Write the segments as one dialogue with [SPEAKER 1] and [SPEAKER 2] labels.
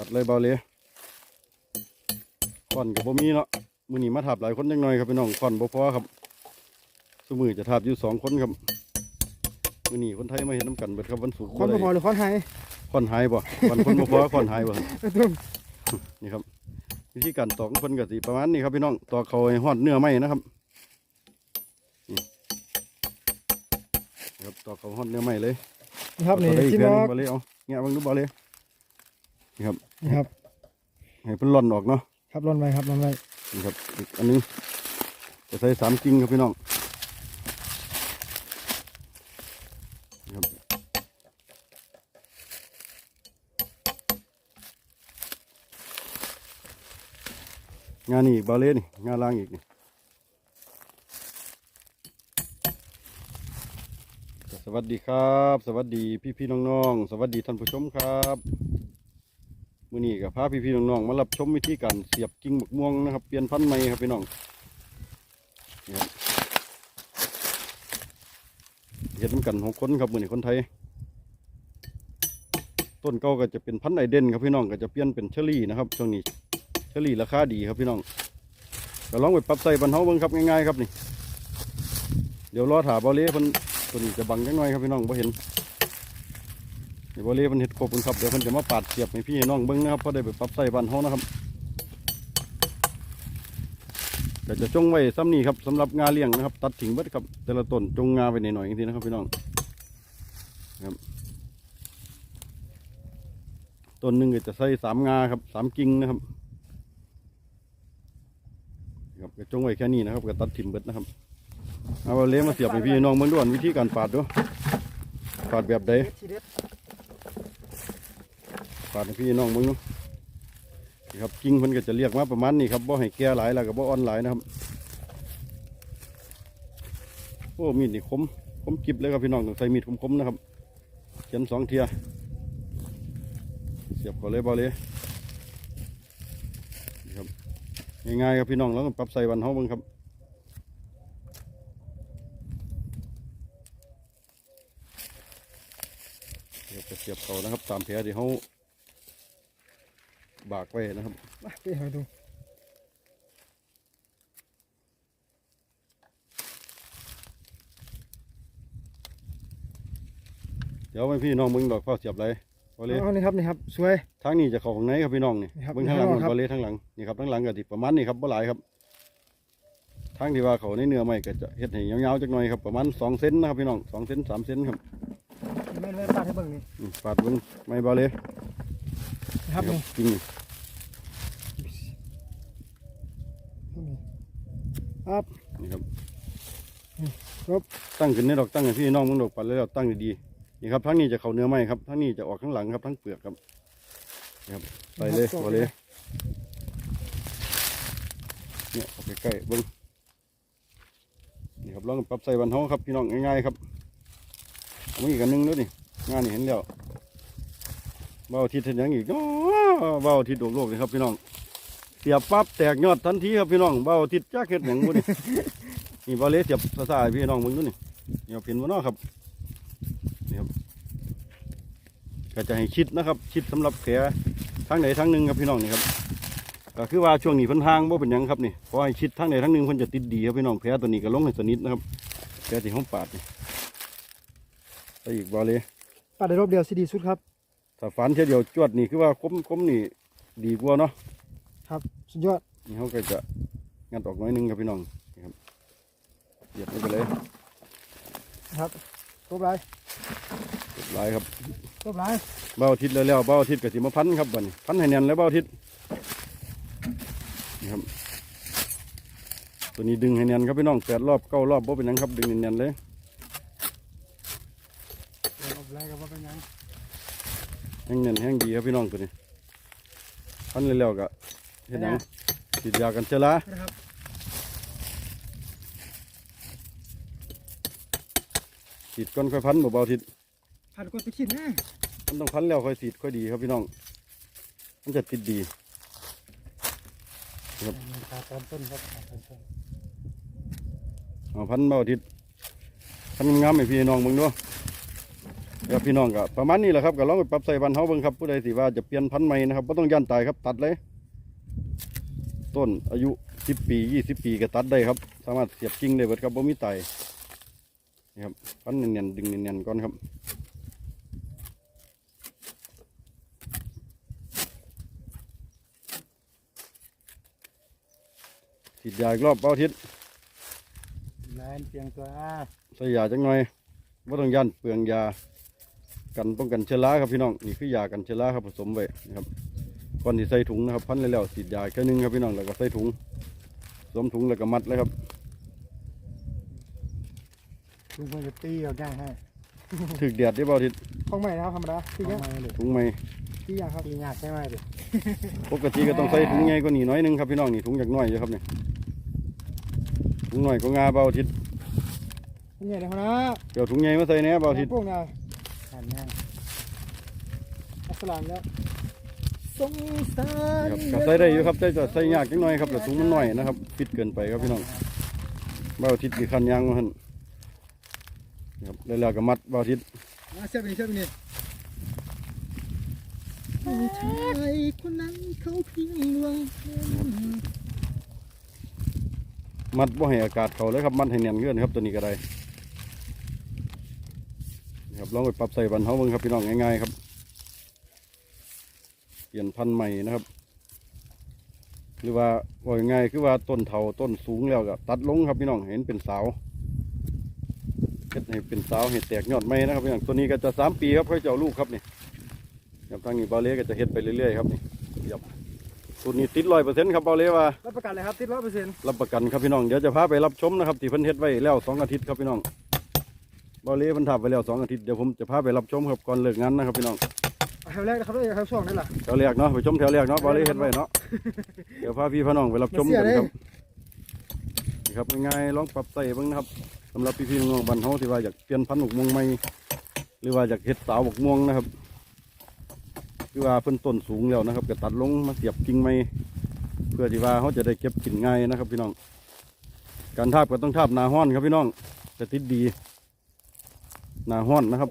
[SPEAKER 1] จัดเลยเบาเลยคอนกับบ่มีเนาะมือนี้มาทับหลายคนจังหน่อยครับพี่น้องคอนบ่พอครับสมือจะทับอยู่สองคนครับมือนี้คนไทยมาเห็นน้ำกันเบิดครับวันศุกร์
[SPEAKER 2] คอน
[SPEAKER 1] บ่
[SPEAKER 2] บ่พอ
[SPEAKER 1] ได้
[SPEAKER 2] หรือคอนหาย
[SPEAKER 1] คอนหายบ่วันคนบ่พอคอนหายบ่
[SPEAKER 2] เออตุ้ม
[SPEAKER 1] นี่ครับวิธีการตอกของเพิ่นก็สิประมาณนี้ครับพี่น้องตอกเขาให้ฮอดเนื้อไหมนะครับนี่ครับตอกเขาฮอดเนื้อไหมเลย
[SPEAKER 2] นะครับนี่
[SPEAKER 1] เอาได้อีก
[SPEAKER 2] ที่
[SPEAKER 1] แผ่น
[SPEAKER 2] น
[SPEAKER 1] ห
[SPEAKER 2] อ
[SPEAKER 1] นึ่
[SPEAKER 2] ก
[SPEAKER 1] งบ่เลยเอาแงะเบังดูบ่เลย นี่ครับ
[SPEAKER 2] นะครับ
[SPEAKER 1] ให้เพิ่นร่อนออกเนาะ
[SPEAKER 2] ครับร่อนไว้ครับร่อนไว้
[SPEAKER 1] นี่ครับอีกอันนึงจะใส่สามกิ่งครับพี่น้องนี่ครับงานนี่บาเล่นี่งานล่างอีกนี่สวัสดีครับ สวัสดีพี่พี่ๆน้องๆ สวัสดีท่านผู้ชมครับ มื้อนี้กับพาพี่พี่ๆน้องๆมารับชมวิธีการเสียบกิ่งหมกม่วงนะครับ เปลี่ยนพันธุ์ใหม่ครับพี่น้องเห็นกันหกคนครับมือนี้คนไทย ต้นเก่าก็จะเป็นพันธุ์ไอเดนครับพี่น้องก็จะเปลี่ยนเป็นเชอรี่นะครับช่วงนี้เชอรี่ราคาดีครับพี่น้องก็ลองไปปรับใส่บันเทาเบิ่งครับง่ายๆครับนี่ เดี๋ยวรอถาบอลเล่เพิ่นตัวนี้จะบังจังหน่อยครับพี่น้องบ่เห็น ดี๋ยวบอลเล่เพิ่นเฮ็ดคบเพิ่นครับเดี๋ยวเพิ่นจะมาปาดเสียบให้พี่ให้น้องเบิ่งนะครับพอได้ไปปรับใส่บ้านเฮานะครับเดี๋ยวจะจงไว้ซ้ำนี้ครับสำหรับงาเลี้ยงนะครับ ตัดทิ้งเบิดครับแต่ละต้นจงงาไปหน่อยๆอย่างนี้นะครับพี่น้องครับต้นหนึ่งก็จะใส่สามงาครับสามกิ่งนะครับครับจงไว้แค่นี้นะครับก็ตัดทิ้งเบิดนะครับเอาเลี้ยมาเสียบให้พี่น้องเมืองด้วนวิธีการปาดดูปาดแบบใด
[SPEAKER 2] ทีเด็ด
[SPEAKER 1] ปาดให้พี่น้องมืองนะครับกิ่งเพิ่นก็จะเรียกมาประมาณนี้ครับบ่ให้แก่หลายแล้วก็บ่อ่อนหลายนะครับโอ้มีดนี่คมคมกิบเลยครับพี่น้องต้องใส่มีดคมๆนะครับเขียนสองเทียเสียบเขาเลยบ่เลยนะครับง่ายๆครับพี่น้องแล้วก็ปรับใส่วันเฮาเบิ่งครับเดี๋ยวจะเสียบเขานะครับ ตามแผลที่เขา บากไว้นะครับ
[SPEAKER 2] มาไปหาดู
[SPEAKER 1] เดี๋ยวให้พี่น้องมึงดอกเฝ้าเสียบไรบอลเล่
[SPEAKER 2] เอานี่ครับนี่ครับสวย
[SPEAKER 1] ทางนี้จะเข้าของไหนครับพี่น้องนี่
[SPEAKER 2] นี่ครับ
[SPEAKER 1] เบิ้งทางหลัง
[SPEAKER 2] นี่ครับ
[SPEAKER 1] บอลเล่ทางหลังนี่ครับทางหลังก็ติประมาณนี้ครับบ่หลายครับ ทางที่ว่าเขาในเนื้อไม้ก็จะเฮ็ดให้ยาวๆจักหน่อยครับประมาณสองเซนนะครับพี่น้องสองเซนสามเซนครับ
[SPEAKER 2] แม่นแม่นปาดให้เบิ่งนี่
[SPEAKER 1] อืมปาดเบิ้งไม้บอลเล่
[SPEAKER 2] นะครับ
[SPEAKER 1] นี่
[SPEAKER 2] นี่
[SPEAKER 1] จริงนี่
[SPEAKER 2] ครับ
[SPEAKER 1] นี่ครับ
[SPEAKER 2] ครับ
[SPEAKER 1] ตั้งขึ้นในดอกตั้งให้พี่น้องมึงดอกปัดแล้วตั้งดีๆนี่ครับทางนี้จะเข้าเนื้อไม้ครับทางนี้จะออกข้างหลังครับทั้งเปลือกครับนี่ครับใส่เลยบอลเล่เนี่ยเอาไปใกล้เบิ้งนี่ครับลองปรับใส่วันเฮาครับพี่น้องง่ายๆครับเอามาอีกอันหนึงแล้วนี่งานนี่เห็นแล้วเบาทิศเห็นหยังอีกเนาะเบาทิศโลกโลกนี่ครับพี่น้อง เสียบปั๊บแตกยอดทันทีครับพี่น้องเบาทิศจักเห็ดหยังบุนี่ นี่เบาเลยเสียบซาๆให้พี่น้องมึงดูนี่นี่เอาเห็นบ่เนาะครับนี่ครับก็จะให้ชิดนะครับ ชิดสำหรับแผลทางไหนทางหนึ่งครับพี่น้องนี่ครับก็คือว่าช่วงนี้เพิ่นทางบ่เป็นหยังครับนี่ขอให้ชิดทางใดทางหนึ่งเพิ่นจะติดดีครับพี่น้องแผลตัวนี้ก็ลงให้สนิทนะครับแผลที่ห้องปาดนี่ใส่อีกบ่เลย
[SPEAKER 2] ปาดได้รอบเดียวสิดีสุดครับ
[SPEAKER 1] ถ้าฝันเท่ยเดียวจวดนี่คือว่าคมคมนี่ดีกว่าเนาะ
[SPEAKER 2] ครับสุดยอด
[SPEAKER 1] นี่เขาก็จะงัดออกหน้อยหนึงครับพี่น้องนี่ครับเหยียบลงไปเลย
[SPEAKER 2] นะครับครบไร
[SPEAKER 1] เรียบร้อยครับ
[SPEAKER 2] ครบไร
[SPEAKER 1] เบ้าอาทิศแล้วแล้วเบ้าอาทิศก็สิมาพันครับบัดนี้พันให้แน่นแล้วเบ้าอาทิศนี่ครับตัวนี้ดึงให้แน่นครับพี่น้องแปดรอบเก้ารอบบ่เป็นหยังครับ ดึงให้แน่นเลย
[SPEAKER 2] ครบไรก็ว่าเป็นยัง
[SPEAKER 1] แห้งเน่นแห้งดีครับพี่น้องตัวนี้พันเร็วๆก็ เห็นหยังติดยากันเจอละ
[SPEAKER 2] นะครับ
[SPEAKER 1] ติดก้อนค่อยพันเบาๆทิศ
[SPEAKER 2] ผ่านกดไปคิดนะ
[SPEAKER 1] มันต้องพันแล้วค่อยติดค่อยดีครับพี่น้อง มันจะติดดี
[SPEAKER 2] ปาดตอนต้นครับปาดตอนต้น
[SPEAKER 1] เอาพันเบาทิศพันงามๆให้พี่น้องมึงด้วยครับพี่น้องก็ประมาณนี้แหละครับก็ลองไปปรับใส่บ้านเฮาเบิ่งครับผู้ใดสิว่าจะเปลี่ยนพันธุ์ใหม่นะครับบ่ต้องย่านตายครับตัดเลย ต้นอายุ 10 ปี 20 ปีก็ตัดได้ครับ สามารถเสียบกิ่งได้เบิดครับบ่มีตายนี่ครับพันเนียนๆดึงเนียนๆก่อนครับฉีดยาอีกรอบเป้าทิศ
[SPEAKER 2] แลนเพียงตัวอ้า
[SPEAKER 1] ใส่ยาจังหน่อยว่าต้องยันเปลืองยา กันป้องกันเชื้อราครับพี่น้อง นี่คือยากันเชื้อราครับผสมไว้นะครับ ก่อนที่ใส่ถุงนะครับพันแล้วๆฉีดยาแค่นึงครับพี่น้องแล้วก็ใส่ถุงสวมถุงแล้วก็มัดเลยครับ
[SPEAKER 2] ลุงควรจะตีเอาง่ายให้
[SPEAKER 1] ถึกแดดได้เปล่าทิศ
[SPEAKER 2] ของใหม่นะครับธรรมดาตี
[SPEAKER 3] ทำ
[SPEAKER 2] ยาก
[SPEAKER 3] ไมเลย
[SPEAKER 1] ถุงใหม่
[SPEAKER 2] ตียากครับ
[SPEAKER 3] ตียากใช่ไหมดิ
[SPEAKER 1] ปกติก็ต้องใส่ถุงใหญ่กว่านี้น้อยหนึงครับพี่น้องนี่ถุงจากน้อยอยู่ครับเนี่ยถุงน้อยก็งาเบาทิศ
[SPEAKER 2] นี่ไงเดี๋ยวนะ
[SPEAKER 1] เดี๋ยวถุงใหญ่มาใส่แหน่เบาทิศ
[SPEAKER 2] พวกน่ะ
[SPEAKER 3] หันย่าง
[SPEAKER 2] อัสลามแล้ว
[SPEAKER 3] สงสาร
[SPEAKER 1] ครับก็ใส่ได้อยู่ครับแต่จะใส่ยากจังหน่อยครับแต่ถุงมันน้อยนะครับฟิตเกินไปครับพี่น้องเบาทิศกี่คันยางมาหันครับแล้วๆก็มัดเบาทิศ
[SPEAKER 2] มาเชื่อไปนี่เชื่อไปนี่
[SPEAKER 3] ผู้ชายคนนั้นเขาเพียงหวัง
[SPEAKER 1] มัดบ่ให้อากาศเขาเลยครับมัดให้แน่นเกินครับตัวนี้ก็ได้นี่ครับลองไปปรับใส่บันเฮาเบิ่งครับพี่น้องง่ายๆครับ เปลี่ยนพันธุ์ใหม่นะครับ หรือว่าว่าง่ายๆคือว่าต้นเถาต้นสูงแล้วก็ตัดลงครับพี่น้องเห็นเป็นสาวเฮ็ดให้เป็นสาวเห็ดแตกยอดใหม่นะครับพี่น้องตัวนี้ก็จะสามปีครับค่อยจะเอาลูกครับนี่ครับทางนี้เบาเล่ก็จะเฮ็ดไปเรื่อยๆครับนี่ครับตัวนี้ติดร้อยเปอร์เซ็นต์ครับเบาเล่ว่า
[SPEAKER 2] รับประกันเลยครับติดร้อยเปอร์เซ็นต์
[SPEAKER 1] รับประกันครับพี่น้องเดี๋ยวจะพาไปรับชมนะครับที่เพิ่นเฮ็ดไว้แล้วสองอาทิตย์ครับพี่น้องบอเล่เพิ่นทำไปแล้วสองอาทิตย์เดี๋ยวผมจะพาไปรับชมครับก่อนเลิกงานนะครับพี่น้อง
[SPEAKER 2] แถ วแรกนะครับด้วยแถวสองนี่แหละ
[SPEAKER 1] แถวแรกเนาะไปชมแถวแรกเนาะบอเล่เฮ็ดไว้เนาะเดี๋ยวพาพี่พี่น้องไปรับชมกันครับนี่ครับง่ายๆลองปรับใส่บิ่งนะครับสำหรับพี่พี่ๆน้องบ้านเฮาที่ว่าอยากเปลี่ยนพันธุ์หมกม่วงใหม่หรือว่าอยากเฮ็ดสาวหมกม่วงนะครับคือว่าเพิ่นต้นสูงแล้วนะครับก็ตัดลงมาเสียบกิ่งใหม่เพื่อที่ว่าเขาจะได้เก็บกินง่ายนะครับ พี่น้อง การทาบก็ต้องทาบนาห้อนครับพี่น้องจะติดดีนาห้อนนะครับ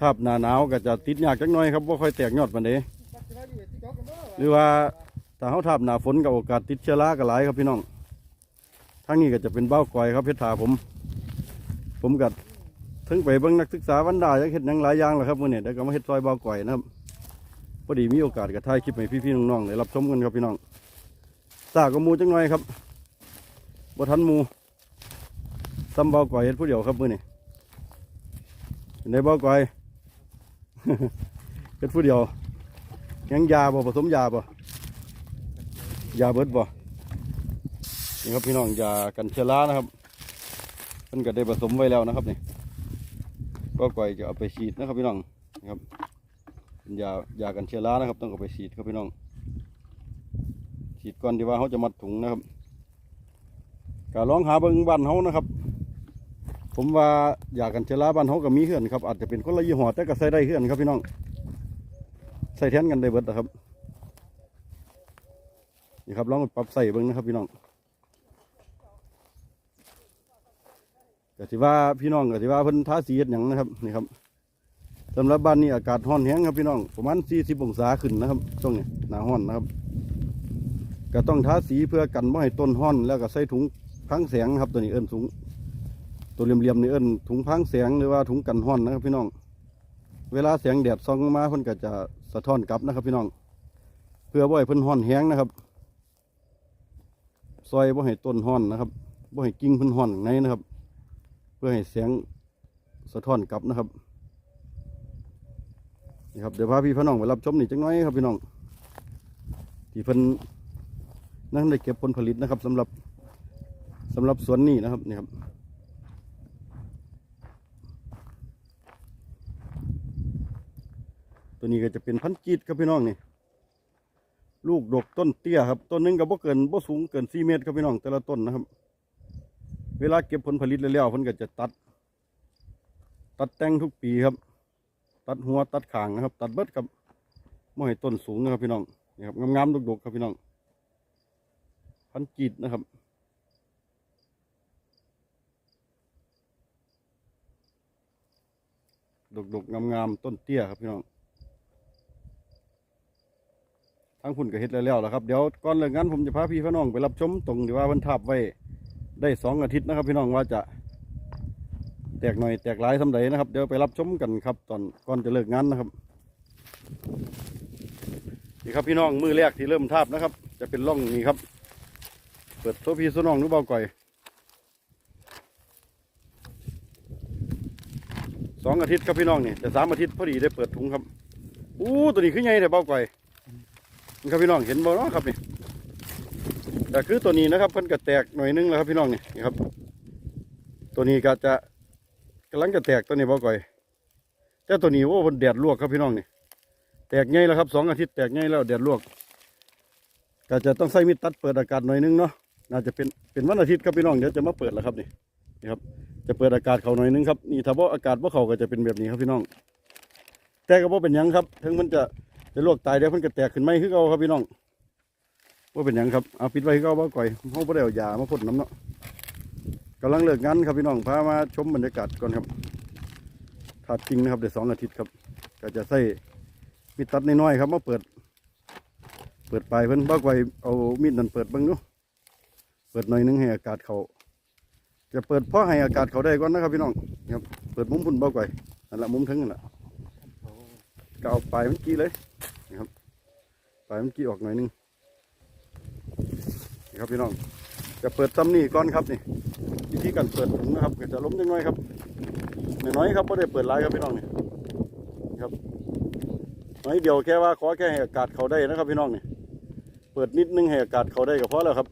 [SPEAKER 1] ทาบหนาหนาวก็จะติดยากจักหน่อยครับว่าค่อยแตกยอดปานใดหรือว่าถ้าเขาทาบหนาฝนกับโอกาสติดเชื้อราก็หลายครับพี่น้องทางนี้ก็จะเป็นเบ้าก่อยครับเพชรถาผม ผมกัดถึงไปเบิ่งนักศึกษาวันดายังเห็ดหยังหลายอย่างแหละครับมื่อนี้เดี๋ยวก็มาเฮ็ดซอยเบ้าก่อยนะครับพอดีมีโอกาสก็ถ่ายคลิปให้พี่ๆน้องๆได้รับชมกันครับพี่น้องตาก็หมูจังหน่อยครับบทันมูซ้ำเบาก่อยเฮ็ดผู้เดียวครับมื้อนี้เป็นได้เบาก่อย เฮ็ดผู้เดียว ยังยาบ่ผสมยาบ่ยาเบิดบ่นี่ครับพี่น้องยากันเชื้อรานะครับเพิ่นก็ได้ผสมไว้แล้วนะครับนี่ก็ก่อยจะเอาไปฉีดนะครับพี่น้องนะครับเป็นยายากันเชื้อรานะครับ ต้องเอาไปฉีดครับพี่น้อง ฉีดก่อนที่ว่าเขาจะมัดถุงนะครับก็ลองหาเบิ่งบ้านเฮานะครับ ผมว่าอยากกันเจราบ้านเฮาก็มีเฮือนครับอาจจะเป็นคนละยี่ห้อแต่ก็ใส่ได้เฮือนครับพี่น้อง ใส่แทนกันได้เบิดนะครับนี่ครับลองปรับใส่เบิ่งนะครับพี่น้องก็สิว่าพี่น้องก็สิว่าเพิ่นท้าสีเฮ็ดหยังนะครับนี่ครับสำหรับบ้านนี้อากาศร้อนแห้งครับพี่น้องประมาณ40องศาขึ้นนะครับช่วงนี้หนาร้อนนะครับ ก็ต้องท้าสีเพื่อกันไม่ให้ต้นห้อน แล้วก็ใส่ถุงพังแสงนะครับตัวนี้เอิ้นถุง ตัวเหลี่ยมๆนี่เอิ้นถุงพังแสงหรือว่าถุงกันห้อนนะครับพี่น้อง เวลาแสงแดดส่องมาเพิ่นก็จะสะท้อนกลับนะครับ พี่น้อง เพื่อบ่ให้เพิ่นห้อนแห้งนะครับ ซอยบ่ให้ต้นห้อนนะครับบ่ให้กิ่งเพิ่นห้อนข้างในนะครับ เพื่อให้แสงสะท้อนกลับนะครับนี่ครับเดี๋ยวพาพี่พี่น้องไปรับชมนี่จังน้อยครับพี่น้องที่เพิ่นนั่นได้เก็บผลผลิตนะครับสำหรับสำหรับสวนนี้นะครับนี่ครับ ตัวนี้ก็จะเป็นพันจีดครับพี่น้องนี่ ลูกดกต้นเตี้ยครับ ต้นหนึงก็บ่เกินบ่สูงเกินสี่เมตรครับพี่น้องแต่ละต้นนะครับ เวลาเก็บผลผลิตแล้วๆเพิ่นก็จะตัด ตัดแต่งทุกปีครับ ตัดหัวตัดขางนะครับ ตัดเบิดครับไม่ให้ต้นสูงนะครับพี่น้องนี่ครับงามๆดกๆครับพี่น้อง พันจีดนะครับดกๆงามๆต้นเตี้ยครับพี่น้อง ทั้งพุ่นก็เฮ็ดแล้วแล้วล่ะครับเดี๋ยวก่อนเลิกงานผมจะพาพี่พี่น้องไปรับชมตรงที่ว่าเพิ่นทับไว้ได้สองอาทิตย์นะครับ พี่น้องว่าจะแตกหน่อยแตกหลายสำใดนะครับ เดี๋ยวไปรับชมกันครับตอนก่อนจะเลิกงานนะครับนี่ครับพี่น้องมือแรกที่เริ่มทับนะครับ จะเป็นร่องนี้ครับ เปิดโซพีโซน้องนุเบาก่อยสองอาทิตย์ครับพี่น้องนี่แต่สามอาทิตย์พอดีได้เปิดถุงครับอู้ตัวนี้ขึ้นใหญ่แต่เบาก่อย ครับพี่น้องเห็นบ่เนาะครับนี่แต่คือตัวนี้นะครับเพิ่นก็แตกหน่อยนึงแล้วครับพี่น้องนี่นะครับ ตัวนี้ก็จะกำลังจะแตกตัวนี้เบาก่อยแต่ตัวนี้โอ้มันแดดลวกครับพี่น้องนี่แตกใหญ่แล้วครับสองอาทิตย์แตกใหญ่แล้วแดดลวกก็จะต้องใส่มิดตัดเปิดอากาศหน่อยนึงเนาะน่าจะเป็นเป็นวันอาทิตย์ครับพี่น้องเดี๋ยวจะมาเปิดแล้วครับนี่นี่ครับ จะเปิดอากาศเขาหน่อยนึงครับนี่ถ้าว่าอากาศว่าเขาก็จะเป็นแบบนี้ครับพี่น้อง แต่ก็บ่เป็นยังครับ ถึงมันจะ จะลวกตายเดี๋ยวมันก็แตกขึ้นไหมคือเก่าครับพี่น้องว่าเป็นหยังครับเอาปิดไว้คือเก่าบ่ก่อยเขาบ่ได้เอายามาพ่นน้ำเนาะกำลังเลิกงานครับพี่น้องพามาชมบรรยากาศก่อนครับถาดจริงนะครับเดี๋ยวสองอาทิตย์ครับ ก็จะใส่มิดตัดน้อยๆครับมาเปิด เปิดไปลายเพิ่นบ้ากไว้เอามีดนั่นเปิดบิ่งดูเปิดหน่อยนึงให้อากาศเขาจะเปิดเพราะให้อากาศเขาได้ก่อนนะครับพี่น้องนี่ครับเปิดมุมพุ่นบ้ากไว้นั่นแหละมุมถึงนั่นแหละก็เอาปลายมันกี้เลย นี่ครับปลายมันกี้ออกหน่อยนึงนี่ครับพี่น้องจะเปิดตำนี่ก่อนครับนี่วิธีการเปิดถุงนะครับก็จะล้มจังน้อยครับน้อยๆครับไม่ได้เปิดลายครับพี่น้องนี่นี่ครับน้อยเดียวแค่ว่าขอแค่ให้อากาศเขาได้นะครับ พี่น้องนี่เปิดนิดนึงให้อากาศเขาได้ก็พอแล้วครับ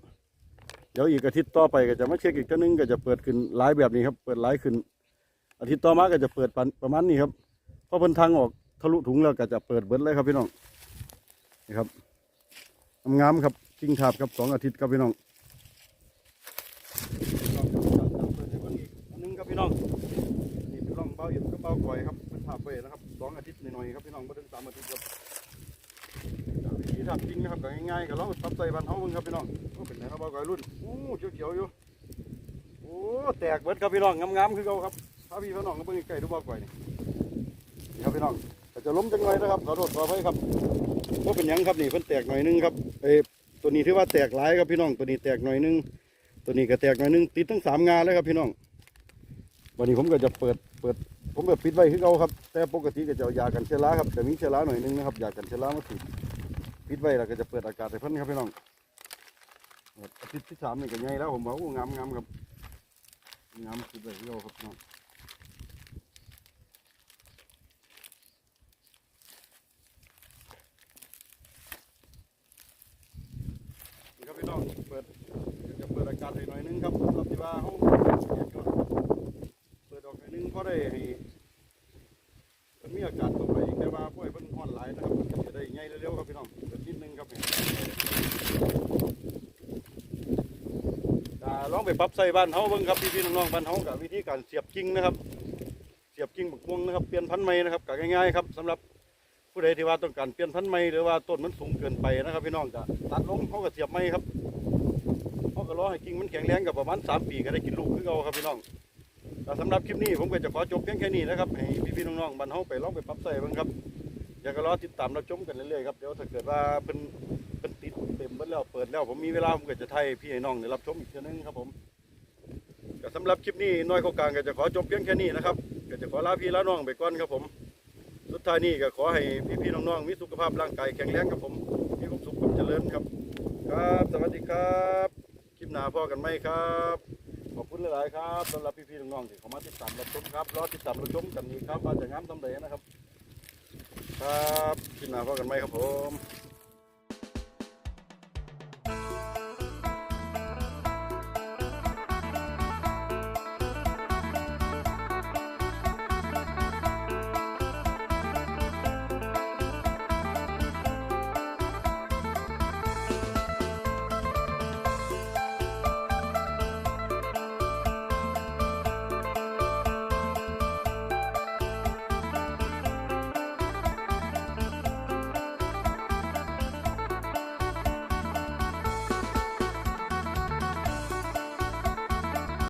[SPEAKER 1] เดี๋ยวอีกอาทิตย์ต่อไปก็จะมาเช็คอีกตัวนึงก็จะเปิดขึ้นลายแบบนี้ครับ เปิดลายขึ้น อาทิตย์ต่อมาก็จะเปิดปันประมาณนี้ครับพอเพิ่นทางออก ทะลุถุงแล้วก็จะเปิดเบิดเลยครับพี่น้องนี่ครับงามๆครับกิ้งทาบครับสองอาทิตย์ครับพี่น้องอันนึงครับพี่น้องนี่เป็นร่องเบาเอ็มกับเบาก่อยครับเป็นทาบไปนะครับสองอาทิตย์หน่อยๆครับพี่น้องไม่ถึงสามอาทิตย์ครับวิธีทำจริงนะครับก็ง่ายๆก็ลองปรับใส่บ้านเฮาเบิ่งครับพี่น้องโอ้เป็นไงครับบ่าก้อยรุ่นโอ้เขียวๆอยู่โอ้แตกเบิดครับพี่น้องงามๆคือเก่าครับถ้าพี่พี่น้องก็เบิ่งใกล้ๆดูบ่าวก้อยนี่นี่ครับพี่น้อง จะล้มจังหน่อยนะครับขอโทษขออภัยครับว่าเป็นยังครับนี่เพิ่นแตกหน่อยนึงครับเอ้ตัวนี้ถือว่าแตกหลายครับพี่น้องตัวนี้แตกหน่อยนึงตัวนี้ก็แตกหน่อยนึงติดทั้งสามงานเลยครับพี่น้อง วันนี้ผมก็จะเปิดเปิด ผมก็ปิดไว้คือเก่าครับ แต่ปกติก็จะเอายากันเชื้อราครับแต่มีเชื้อราหน่อยนึงนะครับยากันเชื้อรามาฉีดปิดไว้แล้วก็จะเปิดอากาศให้เพิ่นครับพี่น้องอาทิตย์ที่สามนี่ก็ใหญ่แล้วผมบอกโอ้งามงามครับงามสุดเลยที่เราครับพี่น้องนี่ครับพี่น้องเปิดจะเปิด อากาศให้หน่อยนึงครับสำหรับที่ว่าเขาเปิดออกหน่อยนึงเพราะได้ให้มันมีอากาศเข้าไปแต่ว่าพวกไอ้เพิ่นฮ้อนหลายนะครับมันจะได้ใหญ่เร็วๆครับพี่น้องเดี๋ยวนิดนึงครับนี่อ่าลองไปปรับใส่บ้านเฮาเบิ่งครับพี่ๆน้องๆบ้านเฮากับวิธีการเสียบกิ่งนะครับ เสียบกิ่งบักม่วงนะครับเปลี่ยนพันธุ์ใหม่นะครับก็ง่ายๆครับสำหรับผู้ใดที่ว่าต้องการเปลี่ยนพันธุ์ใหม่หรือว่าต้นมันสูงเกินไปนะครับพี่น้องก็ตัดลงเฮาก็เสียบใหม่ครับ ก็รอให้กิ่งมันแข็งแรงกับประมาณสามปีก็ได้กินลูกคือเก่าครับพี่น้องแต่สำหรับคลิปนี้ผมก็จะขอจบเพียงแค่นี้นะครับให้พี่ๆน้องๆบ้านเฮาไปลองไปปรับใส่บ้างครับอยากก็รอติดตามเราชมกันเรื่อยๆครับเดี๋ยวถ้าเกิดว่าเป็นเป็นติดเต็มเบิดแล้วเปิดแล้วผมมีเวลาผมก็จะไทยพี่ให้น้องได้รับชมอีกเทีนึงครับผมก็สำหรับคลิปนี้น้อยเข้ากลางก็จะขอจบเพียงแค่นี้นะครับก็จะขอลาพี่ลาน้องไปก่อนครับผม สุดท้ายนี้ก็ขอให้พี่ๆน้องๆมีสุขภาพร่างกายแข็งแรงครับผมมีความสุขความเจริญครับ ครับ สวัสดีครับ หน้าพอกันไหมครับ ขอบคุณหลายๆครับสำหรับพี่ๆน้องๆที่เข้ามาติดตามรับชมครับรอติดตามรับชมกันนี้ครับว่าจะงามทำไรนะครับ ครับคลิปหน้าพ่อกันไหมครับผม